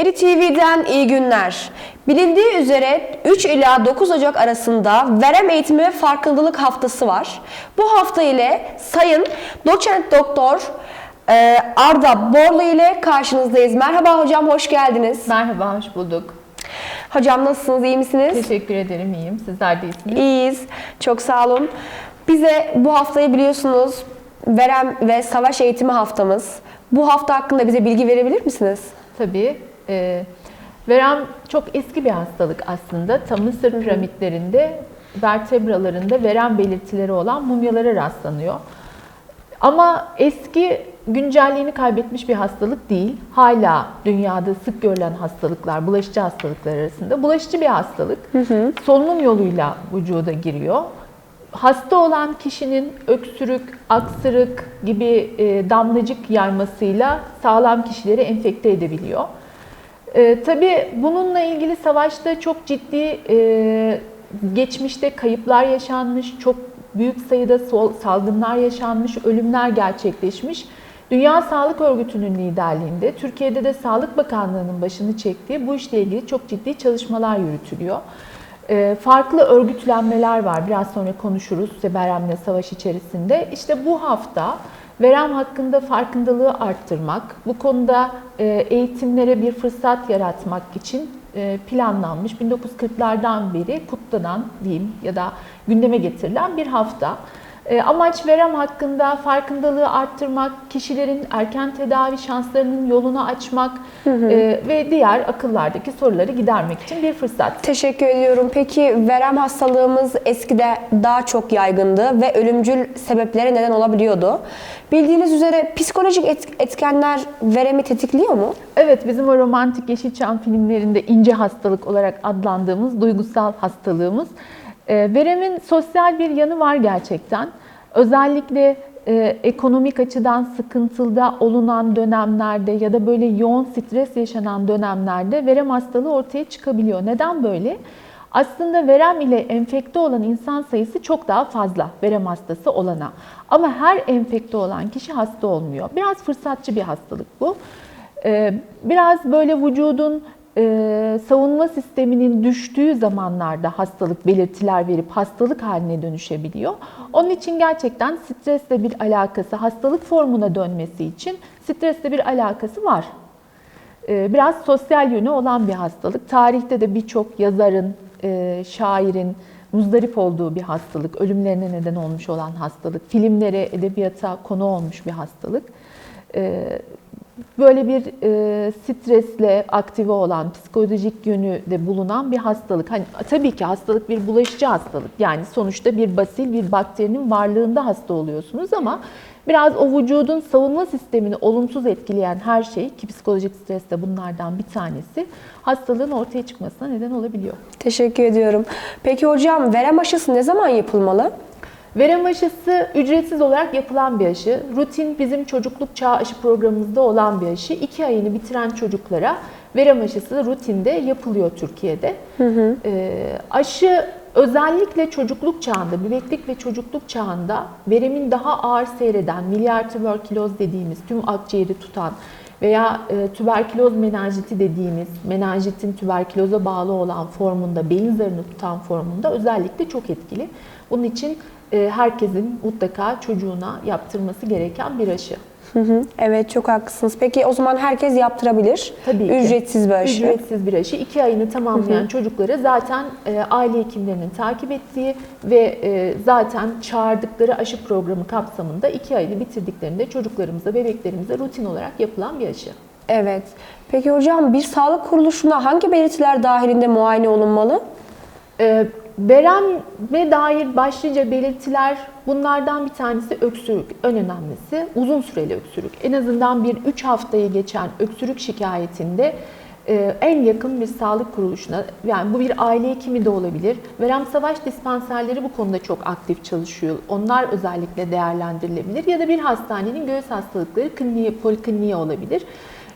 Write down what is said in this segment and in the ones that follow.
Eri TV'den iyi günler. Bilindiği üzere 3 ila 9 Ocak arasında verem eğitimi ve farkındalık haftası var. Bu hafta ile Sayın Doçent Doktor e, Arda Borlu ile karşınızdayız. Merhaba hocam, hoş geldiniz. Merhaba, hoş bulduk. Hocam nasılsınız, iyi misiniz? Teşekkür ederim, iyiyim. Sizler de iyisiniz. İyiyiz, çok sağ olun. Bize bu haftayı biliyorsunuz verem ve savaş eğitimi haftamız. Bu hafta hakkında bize bilgi verebilir misiniz? Tabii. E, verem çok eski bir hastalık aslında. Ta Mısır piramitlerinde, vertebralarında verem belirtileri olan mumyalara rastlanıyor. Ama eski güncelliğini kaybetmiş bir hastalık değil. Hala dünyada sık görülen hastalıklar, bulaşıcı hastalıklar arasında. Bulaşıcı bir hastalık. Solunum yoluyla vücuda giriyor. Hasta olan kişinin öksürük, aksırık gibi e, damlacık yaymasıyla sağlam kişileri enfekte edebiliyor. E, tabii bununla ilgili savaşta çok ciddi e, geçmişte kayıplar yaşanmış, çok büyük sayıda salgınlar yaşanmış, ölümler gerçekleşmiş. Dünya Sağlık Örgütü'nün liderliğinde, Türkiye'de de Sağlık Bakanlığı'nın başını çektiği bu işle ilgili çok ciddi çalışmalar yürütülüyor. E, farklı örgütlenmeler var. Biraz sonra konuşuruz Seberem'le savaş içerisinde. İşte bu hafta verem hakkında farkındalığı arttırmak, bu konuda e, eğitimlere bir fırsat yaratmak için e, planlanmış 1940'lardan beri kutlanan diyeyim ya da gündeme getirilen bir hafta. E, Amaç verem hakkında farkındalığı arttırmak, kişilerin erken tedavi şanslarının yolunu açmak e, ve diğer akıllardaki soruları gidermek için bir fırsat. Teşekkür ediyorum. Peki verem hastalığımız eskide daha çok yaygındı ve ölümcül sebeplere neden olabiliyordu. Bildiğiniz üzere psikolojik et- etkenler veremi tetikliyor mu? Evet, bizim o romantik Yeşilçam filmlerinde ince hastalık olarak adlandığımız duygusal hastalığımız. E, veremin sosyal bir yanı var gerçekten. Özellikle e, ekonomik açıdan sıkıntıda olunan dönemlerde ya da böyle yoğun stres yaşanan dönemlerde verem hastalığı ortaya çıkabiliyor. Neden böyle? Aslında verem ile enfekte olan insan sayısı çok daha fazla verem hastası olana. Ama her enfekte olan kişi hasta olmuyor. Biraz fırsatçı bir hastalık bu. Ee, Biraz böyle vücudun e, savunma sisteminin düştüğü zamanlarda hastalık belirtiler verip hastalık haline dönüşebiliyor. Onun için gerçekten stresle bir alakası, hastalık formuna dönmesi için stresle bir alakası var. Ee, Biraz sosyal yönü olan bir hastalık. Tarihte de birçok yazarın, e, şairin muzdarip olduğu bir hastalık, ölümlerine neden olmuş olan hastalık, filmlere, edebiyata konu olmuş bir hastalık. Ee, Böyle bir e, stresle aktive olan, psikolojik yönü de bulunan bir hastalık. Hani tabii ki hastalık bir bulaşıcı hastalık. Yani sonuçta bir basil, bir bakterinin varlığında hasta oluyorsunuz ama biraz o vücudun savunma sistemini olumsuz etkileyen her şey ki psikolojik stres de bunlardan bir tanesi hastalığın ortaya çıkmasına neden olabiliyor. Teşekkür ediyorum. Peki hocam verem aşısı ne zaman yapılmalı? Verem aşısı ücretsiz olarak yapılan bir aşı. Rutin bizim çocukluk çağı aşı programımızda olan bir aşı. İki ayını bitiren çocuklara verem aşısı rutinde yapılıyor Türkiye'de. Ee, aşı özellikle çocukluk çağında, bebeklik ve çocukluk çağında veremin daha ağır seyreden, milyar tüberküloz dediğimiz tüm akciğeri tutan veya e, tüberküloz menenjiti dediğimiz menenjitin tüberküloza bağlı olan formunda, beyin zarını tutan formunda özellikle çok etkili. Bunun için e, herkesin mutlaka çocuğuna yaptırması gereken bir aşı. Hı hı, Evet çok haklısınız. Peki o zaman herkes yaptırabilir. Tabii ki. Ücretsiz bir aşı. Ücretsiz bir aşı. İki ayını tamamlayan çocuklara zaten e, aile hekimlerinin takip ettiği ve e, zaten çağırdıkları aşı programı kapsamında iki ayını bitirdiklerinde çocuklarımıza, bebeklerimize rutin olarak yapılan bir aşı. Evet. Peki hocam bir sağlık kuruluşuna hangi belirtiler dahilinde muayene olunmalı? Ee, Vereme dair başlıca belirtiler bunlardan bir tanesi öksürük. En önemlisi uzun süreli öksürük. En azından bir 3 haftayı geçen öksürük şikayetinde e, en yakın bir sağlık kuruluşuna, yani bu bir aile hekimi de olabilir. Verem Savaş dispanserleri bu konuda çok aktif çalışıyor. Onlar özellikle değerlendirilebilir. Ya da bir hastanenin göğüs hastalıkları kliniği, polikliniği olabilir.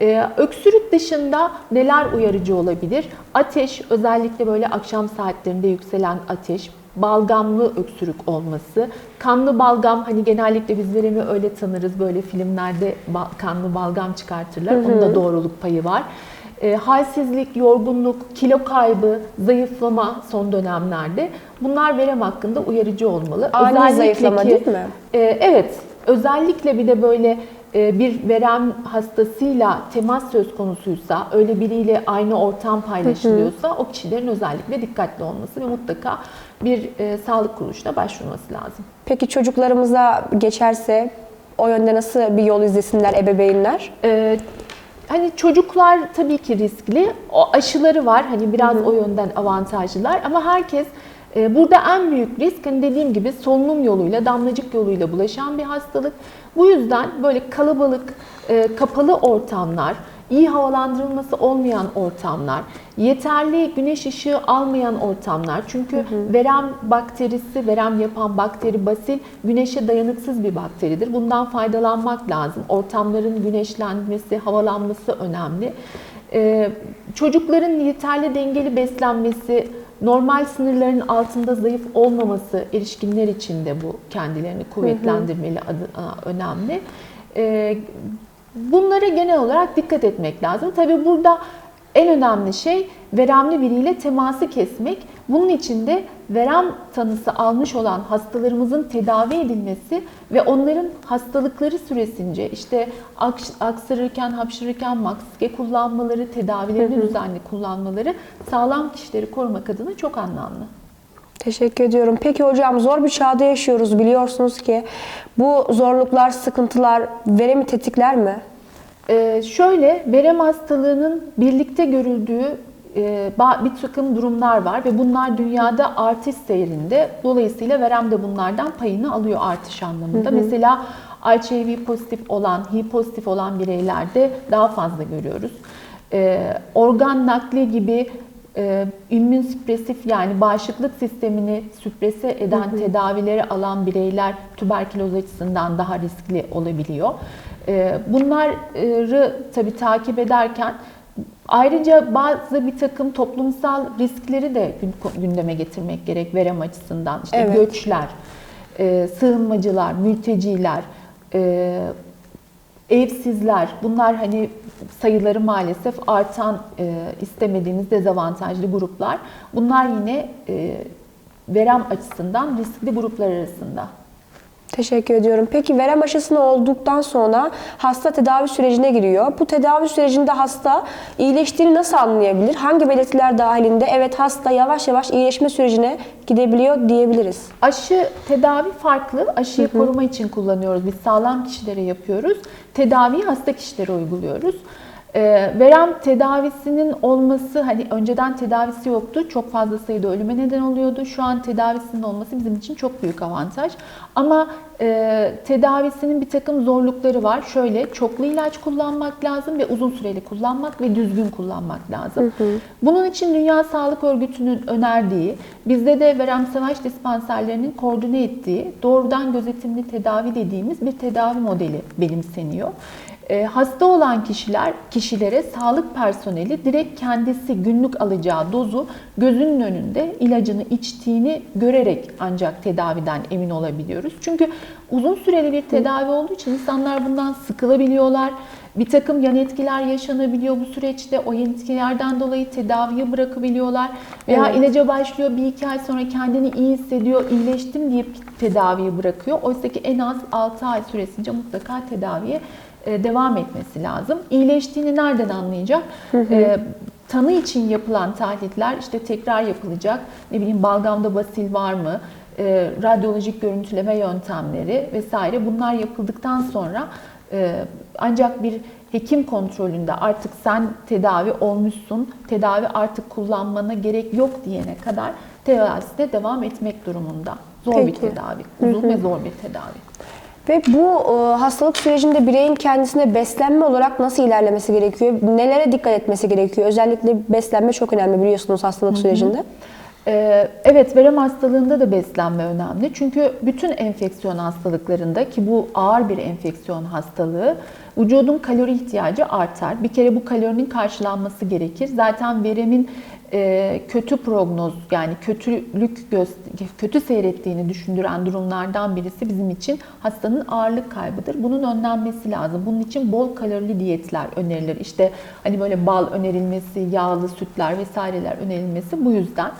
Ee, öksürük dışında neler uyarıcı olabilir? Ateş, özellikle böyle akşam saatlerinde yükselen ateş, balgamlı öksürük olması, kanlı balgam hani genellikle biz veremi öyle tanırız böyle filmlerde ba- kanlı balgam çıkartırlar. Onun da doğruluk payı var. E, halsizlik, yorgunluk, kilo kaybı, zayıflama son dönemlerde bunlar verem hakkında uyarıcı olmalı. Ani zayıflama değil mi? E, evet, özellikle bir de böyle bir verem hastasıyla temas söz konusuysa, öyle biriyle aynı ortam paylaşılıyorsa o kişilerin özellikle dikkatli olması ve mutlaka bir e, sağlık kuruluşuna başvurması lazım. Peki çocuklarımıza geçerse o yönde nasıl bir yol izlesinler ebeveynler? Ee, hani çocuklar tabii ki riskli. O aşıları var. Hani biraz o yönden avantajlılar ama herkes e, burada en büyük risk hani dediğim gibi solunum yoluyla, damlacık yoluyla bulaşan bir hastalık. Bu yüzden böyle kalabalık, e, kapalı ortamlar, iyi havalandırılması olmayan ortamlar, yeterli güneş ışığı almayan ortamlar. Çünkü verem bakterisi, verem yapan bakteri basil güneşe dayanıksız bir bakteridir. Bundan faydalanmak lazım. Ortamların güneşlenmesi, havalanması önemli. Ee, çocukların yeterli dengeli beslenmesi, normal sınırların altında zayıf olmaması erişkinler için de bu kendilerini kuvvetlendirmeli adına önemli. Ee, Bunlara genel olarak dikkat etmek lazım. Tabii burada en önemli şey veremli biriyle teması kesmek. Bunun için de verem tanısı almış olan hastalarımızın tedavi edilmesi ve onların hastalıkları süresince işte aks- aksırırken, hapşırırken maske kullanmaları, tedavilerini düzenli kullanmaları sağlam kişileri korumak adına çok anlamlı. Teşekkür ediyorum. Peki hocam zor bir çağda yaşıyoruz biliyorsunuz ki. Bu zorluklar, sıkıntılar veremi tetikler mi? Ee, şöyle verem hastalığının birlikte görüldüğü e, bir takım durumlar var ve bunlar dünyada artış seyrinde. Dolayısıyla verem de bunlardan payını alıyor artış anlamında. Mesela HIV pozitif olan, HIV pozitif olan bireylerde daha fazla görüyoruz. Ee, organ nakli gibi e, immün süpresif yani bağışıklık sistemini süprese eden tedavileri alan bireyler tüberküloz açısından daha riskli olabiliyor. E, bunları tabii takip ederken ayrıca bazı bir takım toplumsal riskleri de gün- gündeme getirmek gerek verem açısından. İşte Evet. göçler, e, sığınmacılar, mülteciler, e, evsizler bunlar hani sayıları maalesef artan e, istemediğimiz dezavantajlı gruplar. Bunlar yine verem açısından riskli gruplar arasında. Teşekkür ediyorum. Peki verem aşısını olduktan sonra hasta tedavi sürecine giriyor. Bu tedavi sürecinde hasta iyileştiğini nasıl anlayabilir? Hangi belirtiler dahilinde evet hasta yavaş yavaş iyileşme sürecine gidebiliyor diyebiliriz? Aşı tedavi farklı. Aşıyı koruma için kullanıyoruz. Biz sağlam kişilere yapıyoruz. Tedaviyi hasta kişilere uyguluyoruz. Ee, verem tedavisinin olması hani önceden tedavisi yoktu. Çok fazla sayıda ölüme neden oluyordu. Şu an tedavisinin olması bizim için çok büyük avantaj. Ama e, tedavisinin bir takım zorlukları var. Şöyle çoklu ilaç kullanmak lazım ve uzun süreli kullanmak ve düzgün kullanmak lazım. Bunun için Dünya Sağlık Örgütü'nün önerdiği, bizde de verem savaş dispanserlerinin koordine ettiği doğrudan gözetimli tedavi dediğimiz bir tedavi modeli benimseniyor. E, hasta olan kişiler kişilere sağlık personeli direkt kendisi günlük alacağı dozu gözünün önünde ilacını içtiğini görerek ancak tedaviden emin olabiliyoruz. Çünkü uzun süreli bir tedavi olduğu için insanlar bundan sıkılabiliyorlar. Bir takım yan etkiler yaşanabiliyor bu süreçte. O yan etkilerden dolayı tedaviyi bırakabiliyorlar. Veya Evet. ilaca başlıyor bir iki ay sonra kendini iyi hissediyor, iyileştim deyip tedaviyi bırakıyor. Oysa ki en az 6 ay süresince mutlaka tedaviye devam etmesi lazım. İyileştiğini nereden anlayacak? E, tanı için yapılan tahliller işte tekrar yapılacak. Ne bileyim balgamda basil var mı? E, radyolojik görüntüleme yöntemleri vesaire bunlar yapıldıktan sonra e, ancak bir hekim kontrolünde artık sen tedavi olmuşsun, tedavi artık kullanmana gerek yok diyene kadar tedavisine devam etmek durumunda. Zor bir Peki. tedavi, uzun ve zor bir tedavi. Ve bu e, hastalık sürecinde bireyin kendisine beslenme olarak nasıl ilerlemesi gerekiyor? Nelere dikkat etmesi gerekiyor? Özellikle beslenme çok önemli biliyorsunuz hastalık sürecinde. Ee, Evet, verem hastalığında da beslenme önemli. Çünkü bütün enfeksiyon hastalıklarında ki bu ağır bir enfeksiyon hastalığı, vücudun kalori ihtiyacı artar. Bir kere bu kalorinin karşılanması gerekir. Zaten veremin e, kötü prognoz yani kötülük kötü seyrettiğini düşündüren durumlardan birisi bizim için hastanın ağırlık kaybıdır. Bunun önlenmesi lazım. Bunun için bol kalorili diyetler önerilir. İşte hani böyle bal önerilmesi, yağlı sütler vesaireler önerilmesi bu yüzden.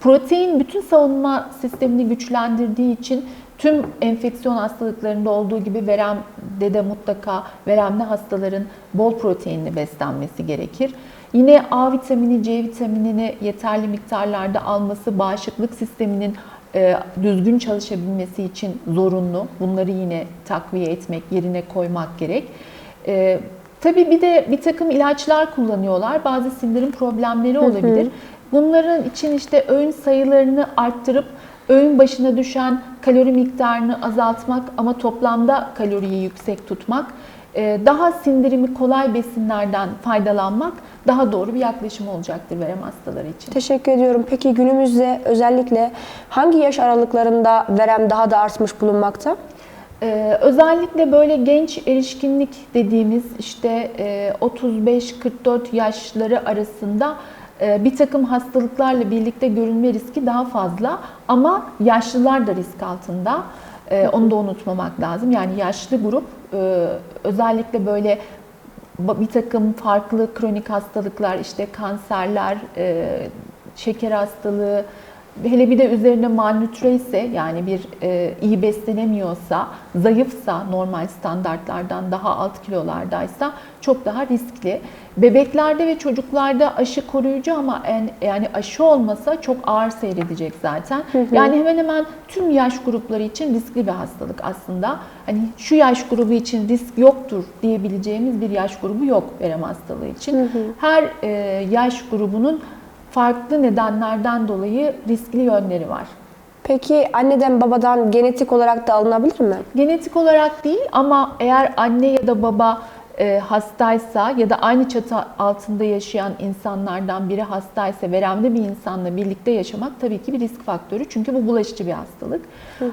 Protein bütün savunma sistemini güçlendirdiği için tüm enfeksiyon hastalıklarında olduğu gibi veremde de mutlaka veremli hastaların bol proteinli beslenmesi gerekir. Yine A vitamini, C vitaminini yeterli miktarlarda alması bağışıklık sisteminin e, düzgün çalışabilmesi için zorunlu. Bunları yine takviye etmek, yerine koymak gerek. E, tabii bir de bir takım ilaçlar kullanıyorlar. Bazı sindirim problemleri olabilir. Bunların için işte öğün sayılarını arttırıp öğün başına düşen kalori miktarını azaltmak ama toplamda kaloriyi yüksek tutmak, e, daha sindirimi kolay besinlerden faydalanmak daha doğru bir yaklaşım olacaktır verem hastaları için. Teşekkür ediyorum. Peki günümüzde özellikle hangi yaş aralıklarında verem daha da artmış bulunmakta? Ee, özellikle böyle genç erişkinlik dediğimiz işte e, 35-44 yaşları arasında e, bir takım hastalıklarla birlikte görülme riski daha fazla ama yaşlılar da risk altında. E, onu da unutmamak lazım. Yani yaşlı grup e, özellikle böyle bir takım farklı kronik hastalıklar işte kanserler, şeker hastalığı, hele bir de üzerine malnütre ise yani bir e, iyi beslenemiyorsa, zayıfsa normal standartlardan daha alt kilolardaysa çok daha riskli. Bebeklerde ve çocuklarda aşı koruyucu ama en, yani aşı olmasa çok ağır seyredecek zaten. Yani hemen hemen tüm yaş grupları için riskli bir hastalık aslında. Hani şu yaş grubu için risk yoktur diyebileceğimiz bir yaş grubu yok verem hastalığı için. Her e, yaş grubunun farklı nedenlerden dolayı riskli yönleri var. Peki anneden babadan genetik olarak da alınabilir mi? Genetik olarak değil ama eğer anne ya da baba hastaysa ya da aynı çatı altında yaşayan insanlardan biri hastaysa veremli bir insanla birlikte yaşamak tabii ki bir risk faktörü. Çünkü bu bulaşıcı bir hastalık.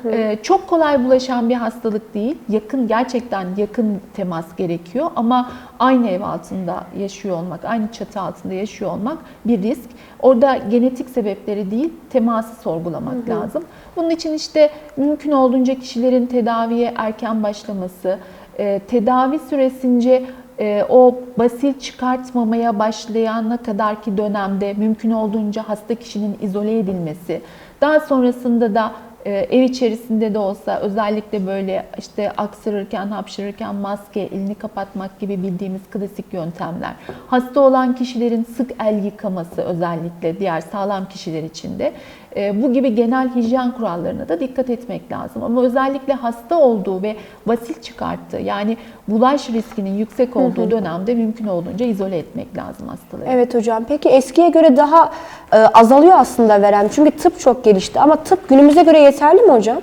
E, çok kolay bulaşan bir hastalık değil. Yakın gerçekten yakın temas gerekiyor ama aynı ev altında yaşıyor olmak, aynı çatı altında yaşıyor olmak bir risk. Orada genetik sebepleri değil, teması sorgulamak lazım. Bunun için işte mümkün olduğunca kişilerin tedaviye erken başlaması, e, tedavi süresince e, o basil çıkartmamaya başlayana kadarki dönemde mümkün olduğunca hasta kişinin izole edilmesi, daha sonrasında da e, ev içerisinde de olsa özellikle böyle işte aksırırken, hapşırırken maske, elini kapatmak gibi bildiğimiz klasik yöntemler. Hasta olan kişilerin sık el yıkaması özellikle diğer sağlam kişiler için de bu gibi genel hijyen kurallarına da dikkat etmek lazım. Ama özellikle hasta olduğu ve basil çıkarttığı yani bulaş riskinin yüksek olduğu dönemde mümkün olduğunca izole etmek lazım hastaları. Evet hocam. Peki eskiye göre daha e, azalıyor aslında verem. Çünkü tıp çok gelişti. Ama tıp günümüze göre yeterli mi hocam?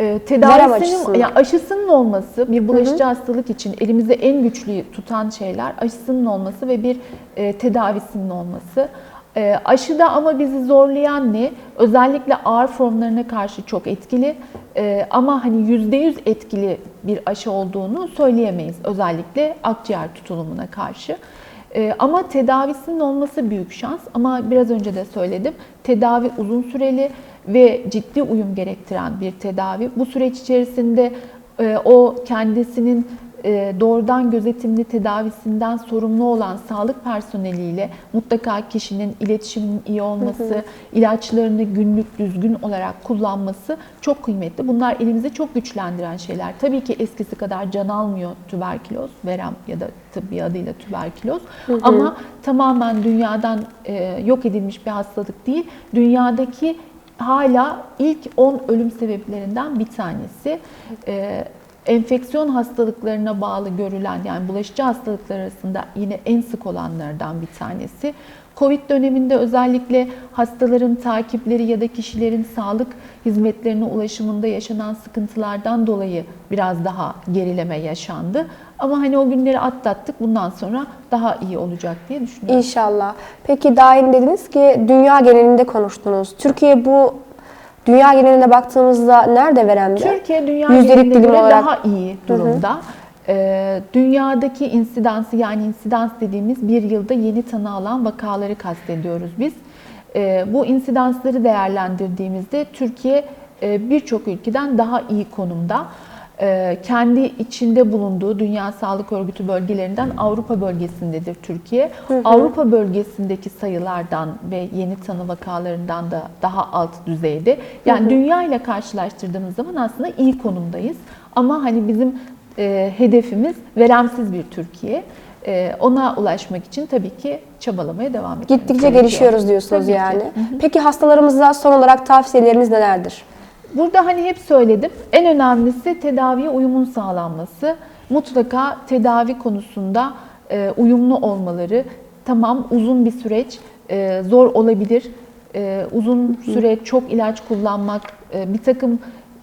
E, tedavisinin, yani aşısının olması bir bulaşıcı hastalık için elimizde en güçlü tutan şeyler aşısının olması ve bir e, tedavisinin olması. E, aşıda ama bizi zorlayan ne? Özellikle ağır formlarına karşı çok etkili E, ama hani %100 etkili bir aşı olduğunu söyleyemeyiz. Özellikle akciğer tutulumuna karşı. Ee, ama tedavisinin olması büyük şans. Ama biraz önce de söyledim. Tedavi uzun süreli ve ciddi uyum gerektiren bir tedavi. Bu süreç içerisinde e, o kendisinin e, doğrudan gözetimli tedavisinden sorumlu olan sağlık personeliyle mutlaka kişinin iletişiminin iyi olması, ilaçlarını günlük düzgün olarak kullanması çok kıymetli. Bunlar elimizi çok güçlendiren şeyler. Tabii ki eskisi kadar can almıyor tüberküloz, verem ya da tıbbi adıyla tüberküloz. Ama tamamen dünyadan e, yok edilmiş bir hastalık değil. Dünyadaki hala ilk 10 ölüm sebeplerinden bir tanesi. E, enfeksiyon hastalıklarına bağlı görülen yani bulaşıcı hastalıklar arasında yine en sık olanlardan bir tanesi. Covid döneminde özellikle hastaların takipleri ya da kişilerin sağlık hizmetlerine ulaşımında yaşanan sıkıntılardan dolayı biraz daha gerileme yaşandı. Ama hani o günleri atlattık. Bundan sonra daha iyi olacak diye düşünüyorum. İnşallah. Peki daha dediniz ki dünya genelinde konuştunuz. Türkiye bu dünya geneline baktığımızda nerede veremde? Türkiye dünya Yüzdelik geneline göre olarak- daha iyi durumda. e, dünyadaki insidansı yani insidans dediğimiz bir yılda yeni tanı alan vakaları kastediyoruz biz. E, bu insidansları değerlendirdiğimizde Türkiye e, birçok ülkeden daha iyi konumda. E, kendi içinde bulunduğu Dünya Sağlık Örgütü bölgelerinden Avrupa bölgesindedir Türkiye. Avrupa bölgesindeki sayılardan ve yeni tanı vakalarından da daha alt düzeyde. Yani dünya ile karşılaştırdığımız zaman aslında iyi konumdayız. Ama hani bizim e, hedefimiz veremsiz bir Türkiye. E, ona ulaşmak için tabii ki çabalamaya devam etmemiz Gittikçe gerekiyor. gelişiyoruz diyorsunuz Tabii ki. yani. Peki hastalarımıza son olarak tavsiyeleriniz nelerdir? Burada hani hep söyledim. En önemlisi tedaviye uyumun sağlanması. Mutlaka tedavi konusunda e, uyumlu olmaları. Tamam uzun bir süreç, e, zor olabilir. E, uzun süre çok ilaç kullanmak bir takım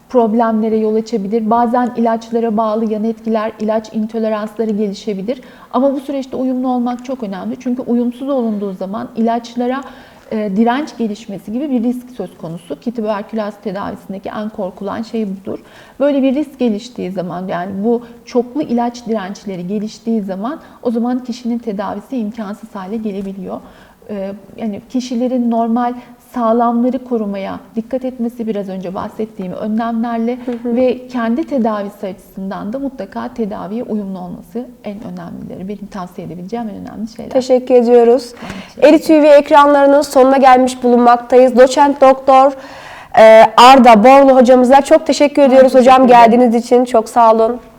problemlere yol açabilir. Bazen ilaçlara bağlı yan etkiler, ilaç intoleransları gelişebilir. Ama bu süreçte uyumlu olmak çok önemli. Çünkü uyumsuz olunduğu zaman ilaçlara e, direnç gelişmesi gibi bir risk söz konusu ki tüberküloz tedavisindeki en korkulan şey budur. Böyle bir risk geliştiği zaman yani bu çoklu ilaç dirençleri geliştiği zaman o zaman kişinin tedavisi imkansız hale gelebiliyor. E, Yani kişilerin normal sağlamları korumaya dikkat etmesi biraz önce bahsettiğim önlemlerle ve kendi tedavisi açısından da mutlaka tedaviye uyumlu olması en önemlileri. Benim tavsiye edebileceğim en önemli şeyler. Teşekkür ediyoruz. Eri TV ekranlarının sonuna gelmiş bulunmaktayız. Doçent Doktor e, Arda Borlu hocamıza çok teşekkür ediyoruz hocam teşekkür geldiğiniz için. Çok sağ olun.